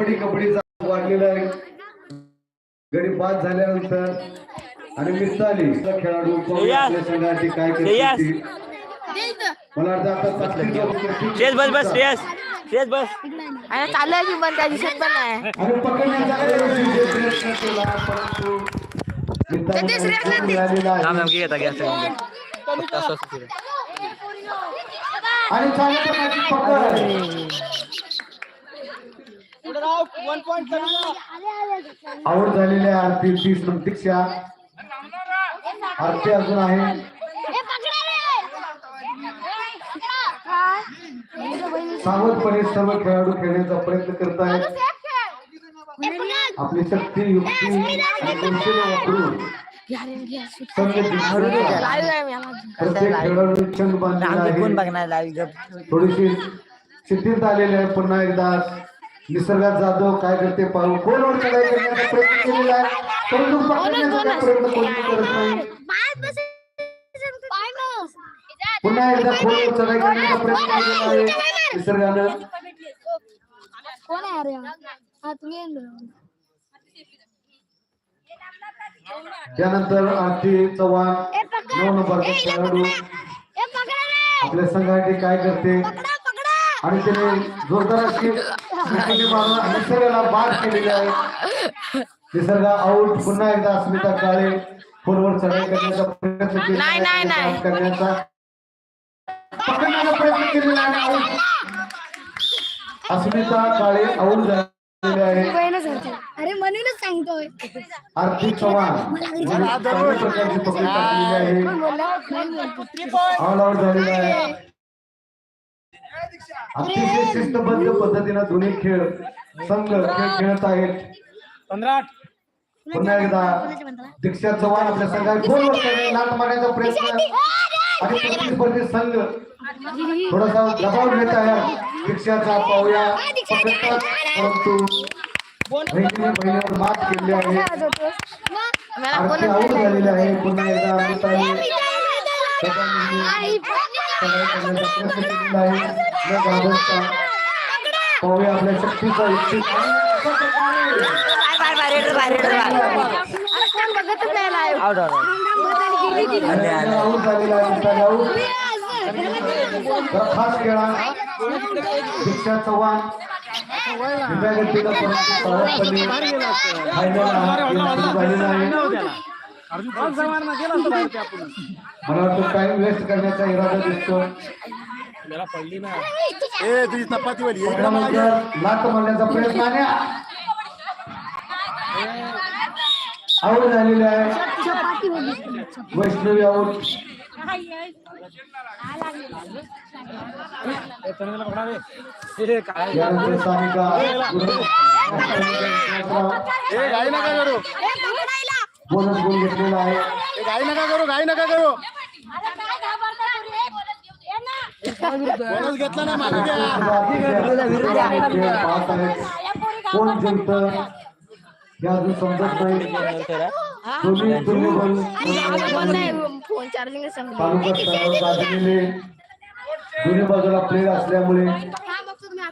कबड्डी कबड्डीचा वाढलेला आहे. गडी बाद झाल्यानंतर आणि मिसाली खेळाडू आपल्या संघाची काय करते. मला वाटतं आता बस बस श्रेयस. श्रेयस बस. आणि चालू आहे की पण पण नाही. आणि पकडण्याचा प्रयत्न केला परंतु मिळालेला आहे. चांगल्या पकड. आऊट झालेल्या आरती तीस प्रतीक्षा आरती अजून आहे. सावधपणे सर्व खेळाडू खेळण्याचा प्रयत्न करत आहेत. आपली शक्ती युक्ती आणि कौशल्य वापरून प्रत्येक खेळाडू छंद बांधलेला आहे. थोडीशी शिथिलता आलेली आहे पुन्हा एकदा. निसर्गात जाधव काय करते पाहू गोलवर चढाई करण्याचा प्रयत्न केलेला आहे. परंतु पकडण्याचा प्रयत्न कोणी करत नाही. पुन्हा एकदा खोलवर चढाई करण्याचा प्रयत्न केलेला आहे. निसर्गानं कोण आहे अरे हा तुम्ही येऊन बघा. त्यानंतर आरती चव्हाण. नऊ नंबरचा ए, इला खेळाडू. पकडा. ए, पकडा रे. आपल्या संघासाठी काय करते. आणि त्याने जोरदार अशी निसर्गाला बाद केलेली आहे. निसर्ग आऊट पुन्हा एकदा अस्मिता काळे फोनवर चढाई करण्याचा प्रयत्न केला नाही, नाही, नाही. आहे, करण्याचा पकडण्याचा प्रयत्न केलेला आहे. आऊट अस्मिता काळे आऊट झालेले आहे. अरे म्हणूनच सांगतोय. आर्थिक चव्हाण. प्रकारची पकड टाकलेली आहे. ऑल आउट झालेला आहे. अतिशय शिस्तबद्ध पद्धतीनं दोन्ही खेळ संघ खेळ खेळत आहेत. पुन्हा एकदा दीक्षा चव्हाण आपल्या संघात करणे, लाथ मारण्याचा प्रयत्न आणि प्रतिस्पर्धी संघ. थोडासा दबाव घेत आहे. दीक्षाचा पाहूया. पकडतात परंतु बहिणीवर मात केली आहे. नाही झालेली आहे. पुन्हा एकदा करण्याचा प्रयत्न केलेला आहे न घाबरता पाहूया आपल्या शक्तीचा झालेला आहे खास खेळा दीक्षा चव्हाण दिव्या गतीनं परंतु सावधपणे फायनल हा खेळ सुरू झालेला आहे मला वाटतं टाइम वेस्ट करण्याचा इरादा दिसतो. पकडानंतर लात मारण्याचा प्रयत्न आणि आऊट झालेले आहे. वैष्णवी आऊट यानंतर सानिका ए. बोनस गोल घेतलेला आहे. घाई नका करू घाई नका करू. बोनस घेतला ना मागे कोण जिंकत? हे अजून समजत नाही दोन्ही तालुका दोन्ही बाजूला प्लेयर असल्यामुळे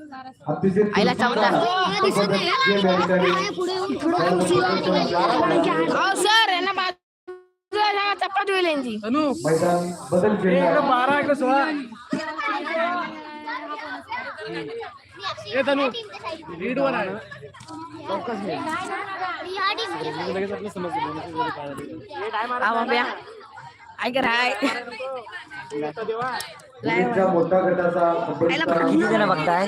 आईला सर यांना चपाती होईल यांची. बदल बारा इकडे सोळा? ए धनु लीड वर आहे. बाब्या ऐक राय? मुलींच्या मोठ्या गटाचा कबड्डीचा किती जण बघताय?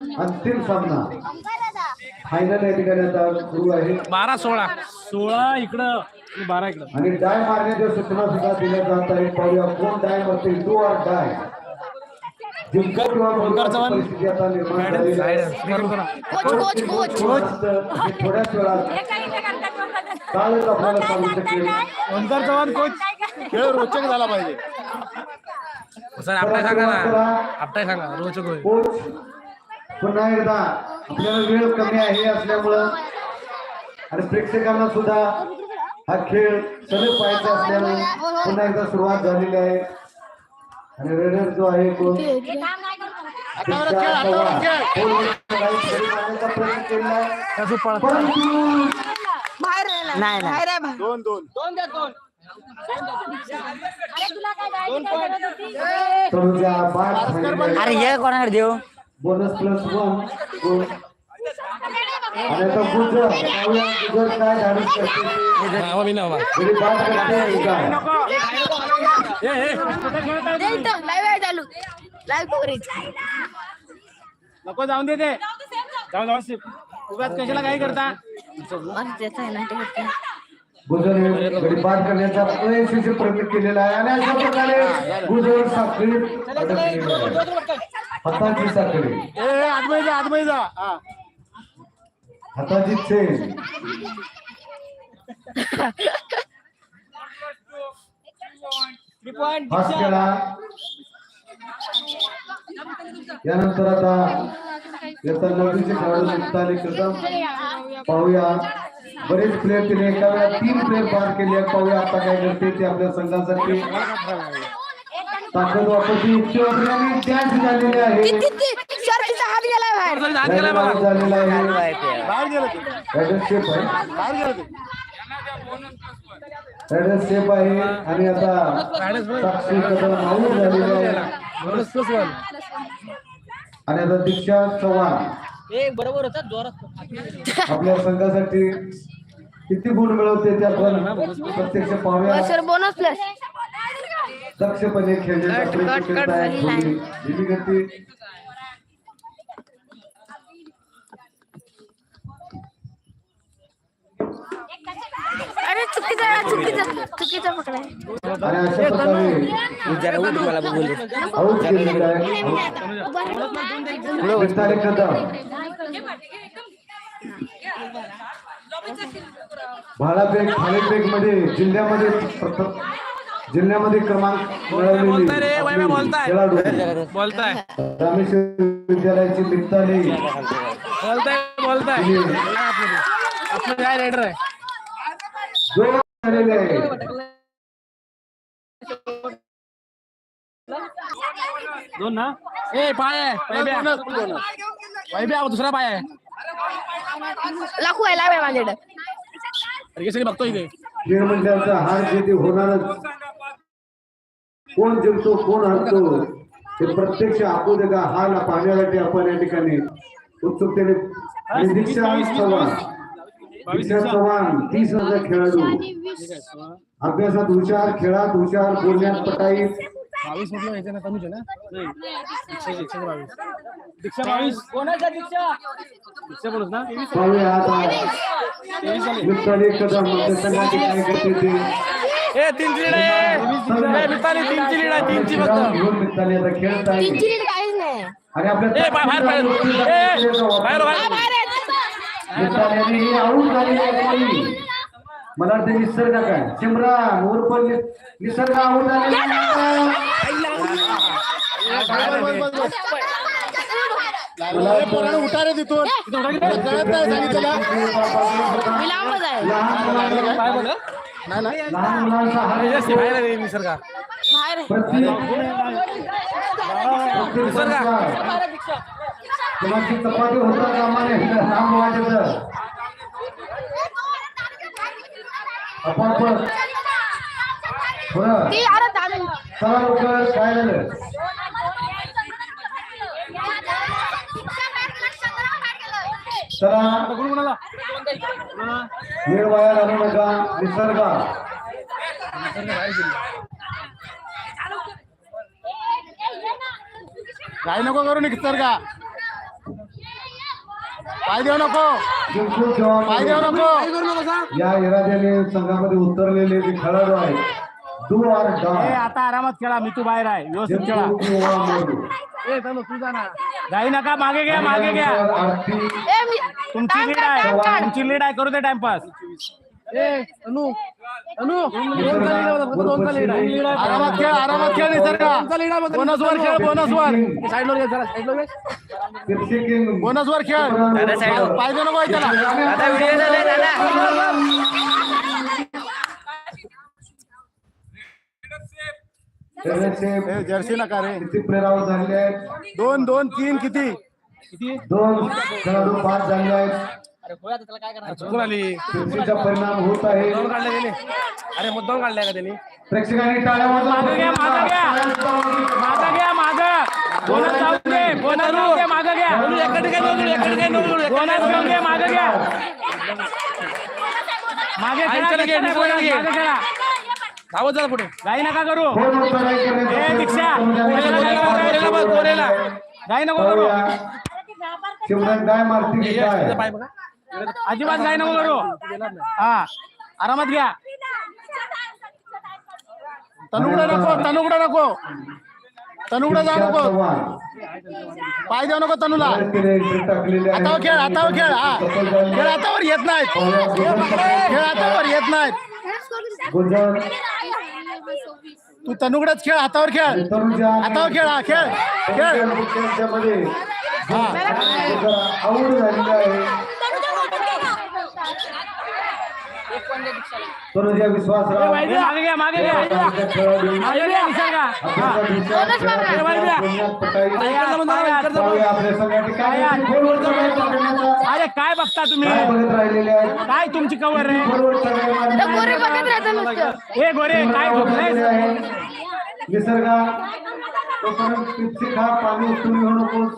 अंतिम सामना. फायनल या ठिकाणी आता सुरू आहे. बारा सोळा. सोळा इकडं बारा इकडं. आणि डाय मारण्याच्या सूचना सुद्धा दिल्या जात आहेत. पाहूया कोण डाय मारते डू आर डाय आहे. थोड्याच वेळात कालच आपल्याला सांगू शकेल ओंकार चव्हाण कोच खेळ रोचक झाला पाहिजे. सर आपल्या सांगा ना. आपटाय सांगा रोचक होईल. कोच पुन्हा एकदा. आपल्याला वेळ कमी आहे असल्यामुळं. आणि प्रेक्षकांना सुद्धा हा खेळ सलग पाहायचा असल्यामुळे पुन्हा एकदा सुरुवात झालेली आहे. आणि रेडर जो आहे पळ परंतु नाही, नाही. दोन दोन. अरे तनुजा बाद झालेली अरे आहे हे कोणाकडे देऊ? बोनस प्लस वन गुण आणि आता गुजर. पाहूया गुजर. काय धाडस करते ते. लाईव्ह चालू. लाईव्ह नको जाऊन दे ते. जाऊन जाऊन शिक. उगाच कशाला काय करता? त्याचा आहे ना ते होते. गुजर गडी बाद करण्याचा अयशस्वी प्रयत्न केलेला आहे आणि अशा प्रकारे गुजर साखळी अडकलेली आहे. हाताची साखळी ए ए, आतमध्ये जा आतमध्ये जा हा हाताची चेन केला यानंतर आता याचा नवीनचे खेळाडू मुक्ताली कदम. पाहूया. बरेच प्लेयर तिने एका वेळा तीन प्लेयर बाद केले. आहेत पाहूया आता काय करते ते आपल्या संघासाठी. ताकद वापरची डॅन्स झालेले आहे. झालेला आणि आता साक्षी कदम आऊट झालेली आहे. आणि आता दीक्षा चव्हाण. बरोबर होता जोरात आपल्या संघासाठी किती गुण मिळवते ते आपण प्रत्यक्ष पाहूया. सर बोनस प्लस दक्षपणे कट, प्रयत्न कट, करीत कट आहेत झाली दोन्ही. दिली गती अरे चुकीचा चुकीचा चुकीचा पकडाय आणि अशा प्रकारे जरा उठ मला बघून दे आऊट केलेलं आहे मिताली कदम भालाफेक भालेफेकमध्ये जिल्ह्यामध्ये प्रथम जिल्ह्यामध्ये क्रमांक मिळवलेली आपली खेळाडू. बोलताय. रामेश्वर विद्यालयाची मिताली बोलताय बोलताय. तिने आपलं काय रेडर आहे? दोन झालेले दोन ना? ए पाय वैभ्या दुसरा पाय आहे. लाखू आहे माझ्याकडे. कसं बघतो इथे खेळ मंडळाचा हार जिथे होणारच. कोण जिंकतो कोण हरतो हे प्रत्यक्ष आपू दे का हार पाहण्यासाठी आपण या ठिकाणी उत्सुकतेने दीक्षा दीक्षा चव्हाण तीस हजार खेळाडू. अभ्यासात हुशार खेळात हुशार बोलण्यात पटाई. बावीस म्हटलं याच्या ना कमीच आहे ना? नाही एकशे एकशे बावीस. दीक्षा बावीस. कोणाचा दीक्षा? दीक्षा बोलत ना? पाहूया आता. मिताली कदम मतदारसंघाचे काय करते ते? ए तीनची लीड आहे. तीनची लीड आहे तीनची फक्त. घेऊन मिताली आता खेळत आहे तीनची लीड काहीच नाही. आणि आपल्या ए बाहेर बाहेर बाहेर. ही आऊट झालेली आहे कोणी? मला वाटतं निसर्ग काय सिमरान उर्फ नि- निसर्ग आऊट झालेला आहे. मला वाटतं- उठा रे तिथून. कळत नाही सांगितलं लहान मुलांचा- हार निसर्ग. प्रत्येक कोणाची चपाती होता कामा नये लांब वाजत आपण अरे दादा. चला लवकर काय झालं? चला. कोण कोणाला वेळ वाया घालू नका निसर्गा. काय नको करू निसर्ग. पाय देऊ नको. पाय देऊ नको. या इराद्याने संघामध्ये उतरलेले जे खेळाडू आहेत डू आर ए डाय आता आरामात खेळा मी तू बाहेर आहे. व्यवस्थित खेळा. जाई नका मागे घ्या मागे घ्या. तुमची लीड आहे. तुमची लीड आहे करू दे टाइमपास आरामात खेळ आरामात खेळ निसर्ग. बोनस वर खेळ बोनस वर साईडला घे जरा साईडला घे. बोनस वर. खेळ देऊ नको त्याला. जर्सी नका रे. किती दोन दोन तीन किती? दोन खेळाडू बाद झाले आहेत. अरे गोळ्या त्याला काय करणार? चुकून आली? पेप्सीचा परिणाम होत आहे. दोन काढले गेले. अरे मुद्दाम काढलाय का त्यांनी? प्रेक्षकांनी टाळ्या. मागं घ्या, मागं घ्या. मागं घ्या मागं. बोनस जाऊ दे बोनस जाऊ दे मागं घ्या. एका ठिकाणी नोंदवलं, एका ठिकाणी नोंदवलं. बोनस घेऊन घे मागं घ्या. मागे खेळा, ऐंशीला घे, मागे निकोला घे. खेळा धावत जा पुढे. गाई नका करू. ए, दीक्षा. कोरेला. गाई नको करू. शिवराज काय मारतील काय? तुझा पाय बघा. अजिबात गाई नको करू हा आरामात घ्या. तनुगडा नको तनुगडा नको. तनुगडा जाऊ नको. पाय देऊ नको तनुला. हातावर खेळ हातावर खेळ हा. खेळ हातावर येत नाहीत. खेळ हातावर येत नाहीत. तू तनुगडच खेळ हातावर खेळ. हातावर खेळ हा खेळ खेळ. त्यांच्यामध्ये जरा आवड झालेली आहे तनुजा विश्वासराव ए, मागे घ्या मागे घ्या त्या खेळाडू मागे घ्या निसर्गा अभ्यासा दिवसात खेळाडू पुण्यात पटाई. पाहूया आपल्या सगळ्या ठिकाणी फोनवरचा प्रयत्न करण्याचा. अरे काय बघता तुम्ही? काय तुमची कवर रे तर गोरे काय झोपलाय. निसर्गा खा पाणी घेऊ नकोस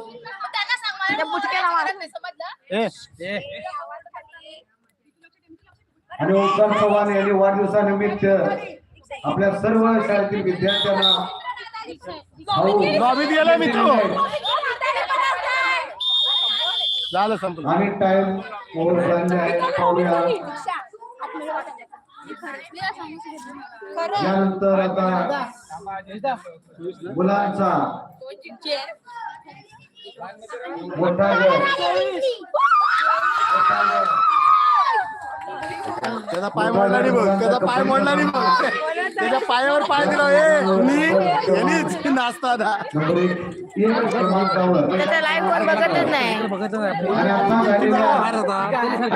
त्या बुचक्याला मारा ए आणि ओंकार चव्हाण यांनी वाढदिवसानिमित्त आपल्या सर्व शाळेतील विद्यार्थ्यांना आणि टाइम ओव्हर झाले आहे. पाहूया. यानंतर आता मुलांचा मोठा. त्याचा पाय मोडला नाही बघ. त्याचा पाय मोडला नाही बघ. त्याच्या पायावर पाय दिला. ए मी यांनीच नाचता त्याचा लाईव्ह कोण बघतच नाही. आता झालेल्या